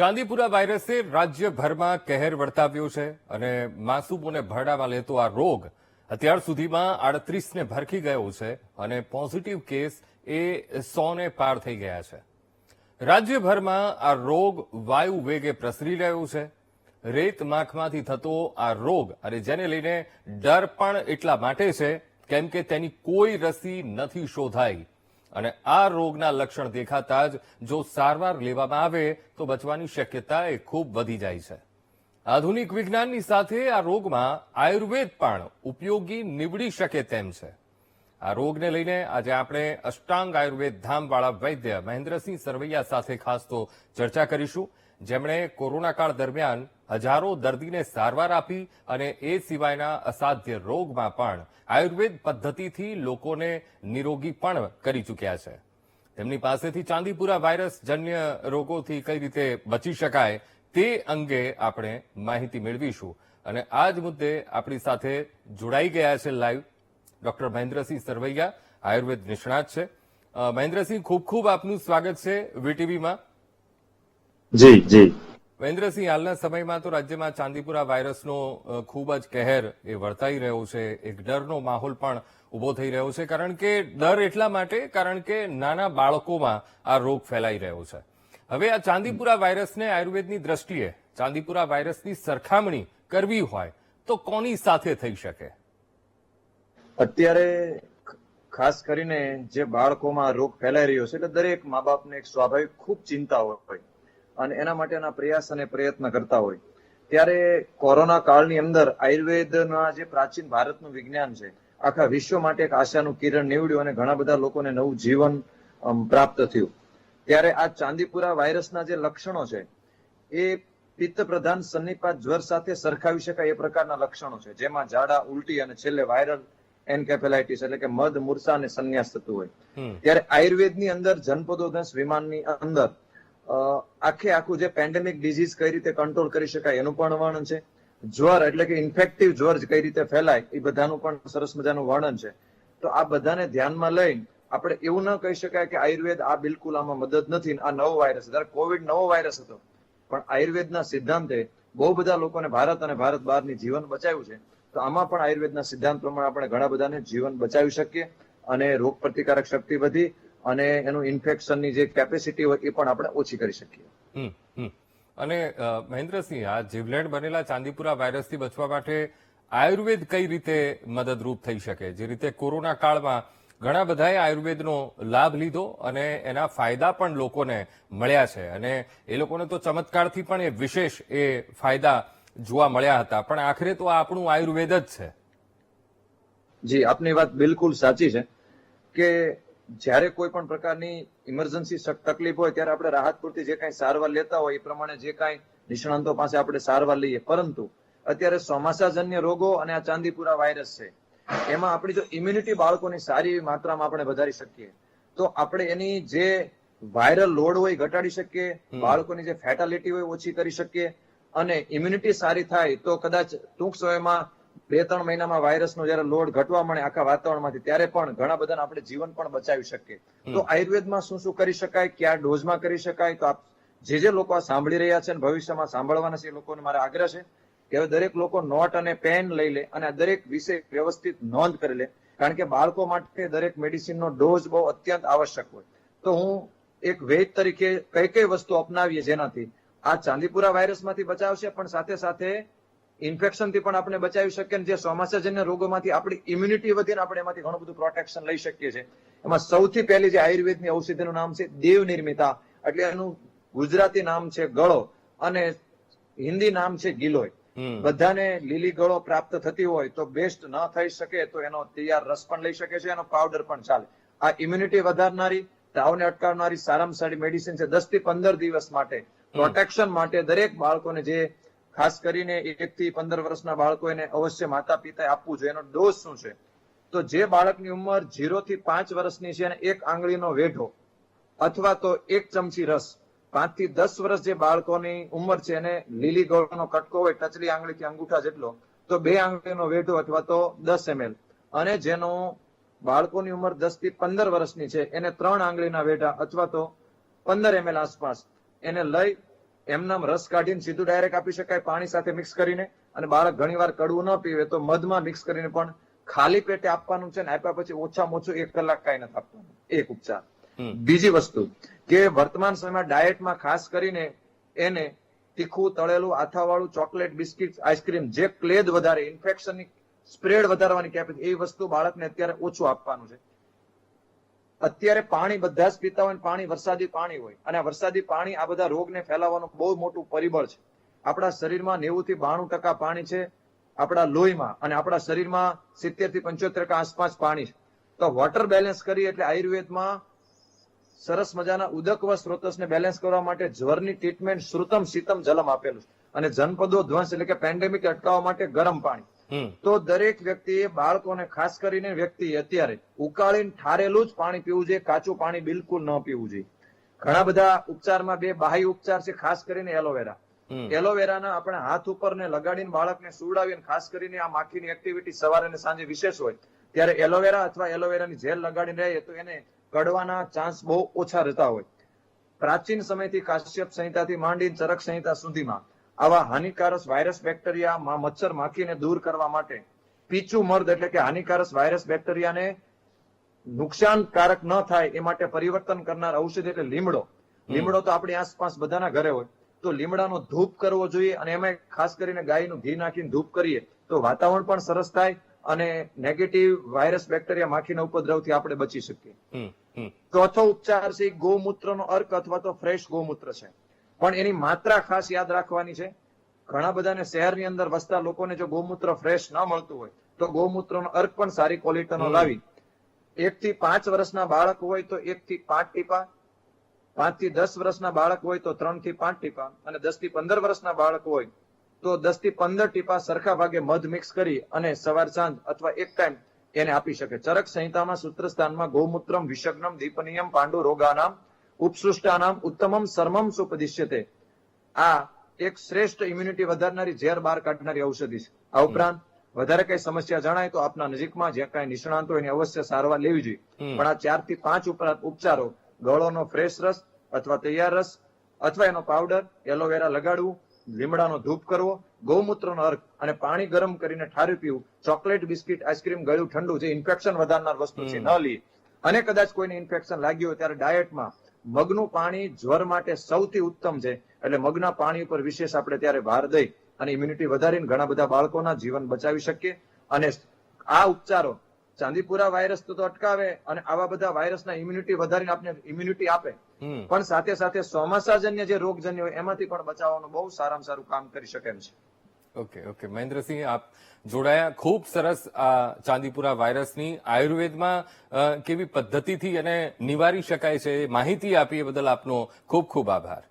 ચાંદીપુરા વાયરસે રાજ્યભરમાં કહેર વર્તાવ્યો છે અને માસુમોને ભરડામાં લેતો આ રોગ અત્યાર સુધીમાં આડત્રીસને ભરખી ગયો છે અને પોઝિટિવ કેસ એ સોને પાર થઈ ગયા છે. રાજ્યભરમાં આ રોગ વાયુ વેગે પ્રસરી રહ્યો છે. રેત માખમાંથી થતો આ રોગ અને જેને લઈને ડર પણ એટલા માટે છે, કેમ કે તેની કોઈ રસી નથી શોધાઈ. અને આ રોગના લક્ષણ દેખાતા જ જો સારવાર લેવામાં આવે તો બચવાની શક્યતા એ ખૂબ વધી જાય છે. આધુનિક વિજ્ઞાનની સાથે આ રોગમાં આયુર્વેદ પણ ઉપયોગી નીવડી શકે તેમ છે. આ રોગને લઈને આજે આપણે અષ્ટાંગ આયુર્વેદ ધામવાળા વૈદ્ય મહેન્દ્રસિંહ સરવૈયા સાથે ખાસ તો ચર્ચા કરીશું. જેમણે કોરોના કાળ દરમિયાન હજારો દર્દીને સારવાર આપી અને એ સિવાયના અસાધ્ય રોગમાં પણ આયુર્વેદ પદ્ધતિથી લોકોને નિરોગી પણ કરી ચૂક્યા છે. તેમની પાસેથી ચાંદીપુરા વાયરસ જન્ય રોગોથી કઈ રીતે બચી શકાય તે અંગે આપણે માહિતી મેળવીશું. અને આ જ મુદ્દે આપણી સાથે જોડાઈ ગયા છે લાઈવ ડોક્ટર મહેન્દ્રસિંહ સરવૈયા, આયુર્વેદ નિષ્ણાત છે. મહેન્દ્રસિંહ, ખૂબ ખૂબ આપનું સ્વાગત છે વીટીવીમાં. જી જી. મહેન્દ્રસિંહ હાલના સમયમાં તો રાજ્યમાં ચાંદીપુરા વાયરસનો ખૂબ જ કહેર એ વર્તાઈ રહ્યો છે. એક ડરનો માહોલ પણ ઊભો થઈ રહ્યો છે. કારણ કે ડર એટલા માટે કારણ કે નાના બાળકોમાં આ રોગ ફેલાઈ રહ્યો છે. હવે આ ચાંદીપુરા વાયરસને આયુર્વેદની દ્રષ્ટિએ ચાંદીપુરા વાયરસની સરખામણી કરવી હોય તો કોની સાથે થઈ શકે? અત્યારે ખાસ કરીને જે બાળકોમાં રોગ ફેલાઈ રહ્યો છે એટલે દરેક મા બાપને એક સ્વાભાવિક ખૂબ ચિંતા હોય. અને એના માટેના પ્રયાસ અને પ્રયત્ન કરતા હોય. ત્યારે કોરોના કાળની અંદર આયુર્વેદના જે પ્રાચીન ભારતનું વિજ્ઞાન છે આખા વિશ્વ માટે એક આશાનું કિરણ નીવડ્યું અને ઘણા બધા લોકોને નવું જીવન પ્રાપ્ત થયું. ત્યારે આ ચાંદીપુરા વાયરસના જે લક્ષણો છે એ પિત્ત પ્રધાન સન્નિપાત જ્વર સાથે સરખાવી શકાય એ પ્રકારના લક્ષણો છે. જેમાં ઝાડા ઉલટી અને છેલ્લે વાયરલ એન્કેફેલાઇટીસ એટલે કે મધ મૂર્છા અને સંન્યાસ થતું હોય. ત્યારે આયુર્વેદની અંદર જનપદોદસ વિમાનની અંદર આખે આખું જે પેન્ડેમિક ડિઝીઝ કઈ રીતે કંટ્રોલ કરી શકાય એનું પણ વર્ણન છે. જ્વર એટલે કે ઇન્ફેક્ટિવ જ્વર કઈ રીતે ફેલાય, એ બધાનું પણ સરસ મજાનું વર્ણન છે. તો આ બધાને ધ્યાનમાં લઈને આપણે એવું ન કહી શકાય કે આયુર્વેદ આ બિલકુલ આમાં મદદ નથી, આ નવો વાયરસ ત્યારે કોવિડ નવો વાયરસ હતો, પણ આયુર્વેદના સિદ્ધાંતે બહુ બધા લોકોને ભારત અને ભારત બહારની જીવન બચાવ્યું છે. તો આમાં પણ આયુર્વેદના સિદ્ધાંત પ્રમાણે આપણે ઘણા બધાને જીવન બચાવી શકીએ અને રોગ પ્રતિકારક શક્તિ વધી અને એનું ઇન્ફેક્શનની જે કેપેસિટી હોય એ પણ આપણે ઓછી કરી શકીએ. અને મહેન્દ્રસિંહ આ જીવલેણ બનેલા ચાંદીપુરા વાયરસથી બચવા માટે આયુર્વેદ કઈ રીતે મદદરૂપ થઈ શકે? જે રીતે કોરોના કાળમાં ઘણા બધાએ આયુર્વેદનો લાભ લીધો અને એના ફાયદા પણ લોકોને મળ્યા છે. અને એ લોકોને તો ચમત્કારથી પણ એ વિશેષ એ ફાયદા જોવા મળ્યા હતા. પણ આખરે તો આપણું આયુર્વેદ જ છે. જી આપની વાત બિલકુલ સાચી છે કે જ્યારે કોઈ પણ પ્રકારની ઇમરજન્સી તકલીફ હોય ત્યારે આપણે રાહત પૂરતી જે કાંઈ સારવાર લેતા હોય એ પ્રમાણે જે કાંઈ નિષ્ણાંતો પાસે આપણે સારવાર લઈએ. પરંતુ અત્યારે ચોમાસાજન્ય રોગો અને આ ચાંદીપુરા વાયરસ છે એમાં આપણી જો ઇમ્યુનિટી બાળકોની સારી એવી માત્રામાં આપણે વધારી શકીએ તો આપણે એની જે વાયરલ લોડ હોય ઘટાડી શકીએ બાળકોની જે ફેટાલિટી હોય ઓછી કરી શકીએ અને ઇમ્યુનિટી સારી થાય તો કદાચ ટૂંક સમયમાં બે ત્રણ મહિનામાં વાયરસનો જયારે લોડ ઘટવા મળે આખા વાતાવરણમાંથી ત્યારે પણ ઘણા બધાને આપણે જીવન પણ બચાવી શકીએ. તો આયુર્વેદમાં શું શું કરી શકાય કયા ડોઝમાં કરી શકાય તો આપ જે જે લોકો આ સાંભળી રહ્યા છે અને ભવિષ્યમાં સાંભળવાના છે એ લોકોને મારા આગ્રહ છે કે હવે દરેક લોકો નોટ અને પેન લઈ લે અને દરેક વિષય વ્યવસ્થિત નોંધ કરી લે. કારણ કે બાળકો માટે દરેક મેડિસિનનો ડોઝ બહુ અત્યંત આવશ્યક હોય. તો હું એક વેદ તરીકે કઈ કઈ વસ્તુ અપનાવીએ જેનાથી આ ચાંદીપુરા વાયરસમાંથી બચાવશે પણ સાથે સાથે ઇન્ફેક્શનથી પણ આપણે બચાવી શકીએ અને જે ચોમાસાજન્ય રોગોમાંથી આપણી ઇમ્યુનિટી વધીને આપણે એમાંથી ઘણું બધું પ્રોટેક્શન લઈ શકીએ છીએ. એમાં સૌથી પહેલી જે આયુર્વેદની ઔષધિનું નામ છે દેવ નિર્મિતા એટલે એનું ગુજરાતી નામ છે ગળો અને હિન્દી નામ છે ગિલોય. બધાને લીલી ગળો પ્રાપ્ત થતી હોય તો બેસ્ટ ન થઈ શકે તો એનો તૈયાર રસ પણ લઈ શકે છે એનો પાવડર પણ ચાલે. આ ઇમ્યુનિટી વધારનારી તાવને અટકાવનારી સારામાં સારી મેડિસિન છે દસથી પંદર દિવસ માટે. પ્રોટેક્શન માટે દરેક બાળકોને જે ખાસ કરીને એક થી પંદર વર્ષના બાળકો એને અવશ્ય માતા પિતાએ આપવું જોઈએ. એનો ડોઝ શું છે? તો જે બાળકની ઉંમર ઝીરો થી પાંચ વર્ષની છે અને એક આંગળીનો વેઢો અથવા તો એક ચમચી રસ, પાંચથી દસ વર્ષ જે બાળકોની ઉંમર છે એને લીલી ગોળનો કટકો હોય, ટચલી આંગળીથી અંગૂઠા જેટલો, તો બે આંગળીનો વેઢો અથવા તો દસ એમએલ. અને જેનો બાળકોની ઉંમર દસથી પંદર વર્ષની છે, એને ત્રણ આંગળીના વેઢા અથવા તો પંદર એમએલ આસપાસ એને લઈ એમનામ રસ કાઢીને સીધું ડાયરેક્ટ આપી શકાય પાણી સાથે મિક્સ કરીને. અને બાળક ઘણીવાર કડવું ન પીવે તો મધમાં મિક્સ કરીને પણ ખાલી પેટે આપવાનું છે ને આપ્યા પછી ઓછામાં ઓછું એક કલાક કાંઈ નથી આપવાનું. એક ઉપચાર. બીજી વસ્તુ કે વર્તમાન સમયમાં ડાયટમાં ખાસ કરીને એને તીખું તળેલું આથાવાળું ચોકલેટ બિસ્કિટ આઈસ્ક્રીમ જે ક્લેદ વધારે ઇન્ફેક્શનની સ્પ્રેડ વધારવાની કેપેસિટી એ વસ્તુ બાળકને અત્યારે ઓછું આપવાનું છે. અત્યારે પાણી, બધા જ પીતા હોય પાણી, વરસાદી પાણી હોય. અને વરસાદી પાણી આ બધા રોગને ફેલાવવાનું બહુ મોટું પરિબળ છે. આપણા શરીરમાં નેવું થી બાણું ટકા પાણી છે આપણા લોહીમાં અને આપણા શરીરમાં સિત્તેરથી પંચોતેર ટકા આસપાસ પાણી છે. તો વોટર બેલેન્સ કરી એટલે આયુર્વેદમાં સરસ મજાના ઉદકવ સ્ત્રોતસને બેલેન્સ કરવા માટે જ્વરની ટ્રીટમેન્ટ શ્રુતમ શીતમ જલમ આપેલું અને જનપદો, ધ્વંસ એટલે કે પેન્ડેમિક અટકાવવા માટે ગરમ પાણી. તો દરેક વ્યક્તિએ બાળકોને ખાસ કરીને વ્યક્તિ અત્યારે ઉકાળીને ઠારેલું જ પાણી પીવું જોઈએ કાચું પાણી બિલકુલ ન પીવું જોઈએ. ઘણા બધા ઉપચારમાં બે બાહ્ય ઉપચાર છે ખાસ કરીને એલોવેરા. એલોવેરાના આપણે હાથ ઉપર ને લગાડીને બાળકને સુવડાવીને ખાસ કરીને આ માખીની એક્ટિવિટી સવારે અને સાંજે વિશેષ હોય ત્યારે એલોવેરા અથવા એલોવેરાની જેલ લગાડીને રહે તો એને કડવાના ચાન્સ બહુ ઓછા રહેતા હોય. પ્રાચીન સમયથી કાશ્યપ સંહિતાથી માંડી ચરક સંહિતા સુધીમાં આવા હાનિકારક વાયરસ બેક્ટેરિયા મચ્છર માખીને દૂર કરવા માટે પીચું મર્દ એટલે કે હાનિકારક વાયરસ બેક્ટેરિયાને નુકસાનકારક ન થાય એ માટે પરિવર્તન કરનાર ઔષધ એટલે લીમડો. લીમડો તો આપણી આસપાસ બધાના ઘરે હોય. તો લીમડાનો ધૂપ કરવો જોઈએ અને એમાં ખાસ કરીને ગાયનું ઘી નાખીને ધૂપ કરીએ તો વાતાવરણ પણ સરસ થાય અને નેગેટિવ વાયરસ બેક્ટેરિયા માખીના ઉપદ્રવથી આપણે બચી શકીએ. ચોથો ઉપચાર છે ગૌમૂત્રનો અર્ક અથવા તો ફ્રેશ ગૌમૂત્ર છે. પણ એની માત્રા ખાસ યાદ રાખવાની છે. ઘણા બધાને શહેરની અંદર વસતા લોકોને જો ગૌમૂત્ર ફ્રેશ ન મળતું હોય તો ગૌમૂત્રનો અર્ક પણ સારી ક્વોલિટીનો લાવી. એક થી પાંચ વર્ષના બાળક હોય તો એક થી પાંચ ટીપા પાંચથી દસ વર્ષના બાળક હોય તો ત્રણથી પાંચ ટીપા અને દસથી પંદર વર્ષના બાળક હોય તો દસથી પંદર ટીપા સરખા ભાગે મધ મિક્સ કરી અને સવાર સાંજ અથવા એક ટાઈમ એને આપી શકે. ચરક સંહિતામાં સૂત્રસ્થાનમાં ગૌમૂત્રમ વિષગ્નમ દીપનિયમ પાંડુ રોગાનામ ઉપસૃષ્ટાનામ ઉત્તમમ સર્મમ સુપદિશ્યતે. આ એક શ્રેષ્ઠ ઇમ્યુનિટી વધારનારી ઝેર બહાર કાઢનારી ઔષધિ છે. આ ઉપરાંત વધારે કઈ સમસ્યા જણાય તો આપના નજીકમાં જે કઈ નિષ્ણાંતો એની અવશ્ય સારવાર લેવી જોઈએ. પણ આ ચારથી પાંચ ઉપરાંત ઉપચારો ગળોનો ફ્રેશ રસ અથવા તૈયાર રસ અથવા એનો પાવડર એલોવેરા લગાડવું લીમડાનો ધૂપ કરવો ગૌમૂત્રનો અર્ક અને પાણી ગરમ કરીને ઠારી પીવું ચોકલેટ બિસ્કિટ આઈસ્ક્રીમ ગળ્યું ઠંડુ જે ઇન્ફેક્શન વધારનાર વસ્તુ છે. ન લઈએ અને કદાચ કોઈને ઇન્ફેક્શન લાગ્યું હોય ત્યારે ડાયટમાં મગનું પાણી જ્વર માટે સૌથી ઉત્તમ છે. એટલે મગના પાણી ઉપર વિશેષ આપણે ત્યારે ભાર દઈ અને ઇમ્યુનિટી વધારીને ઘણા બધા બાળકોના જીવન બચાવી શકીએ. અને આ ઉપચારો ચાંદીપુરા વાયરસ તો અટકાવે અને આવા બધા વાયરસના ઇમ્યુનિટી વધારીને આપણે ઇમ્યુનિટી આપે. પણ સાથે સાથે ચોમાસાજન્ય જે રોગજન્ય હોય એમાંથી પણ બચાવવાનું બહુ સારામાં સારું કામ કરી શકે એમ છે. ઓકે ઓકે મહેન્દ્રસિંહ આપ જોડાયા. ખૂબ સરસ આ ચાંદીપુરા વાયરસની આયુર્વેદમાં કેવી પદ્ધતિથી એને નિવારી શકાય છે એ માહિતી આપી એ બદલ આપનો ખૂબ ખૂબ આભાર.